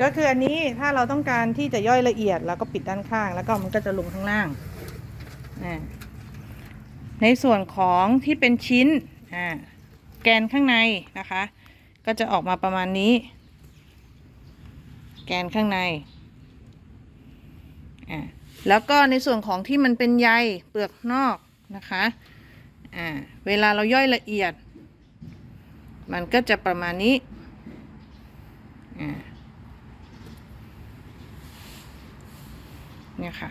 ก็คืออันนี้ถ้าเราต้องการที่จะย่อยละเอียดเราก็ปิดด้านข้าง แล้วก็มันก็จะลงข้างล่าง ในส่วนของที่เป็นชิ้นแกนข้างในนะคะ ก็จะออกมาประมาณนี้ แกนข้างใน แล้วก็ในส่วนของที่มันเป็นใยเปลือกนอกนะคะเวลาเราย่อยละเอียด มันก็จะประมาณนี้อ่า เนี่ยค่ะ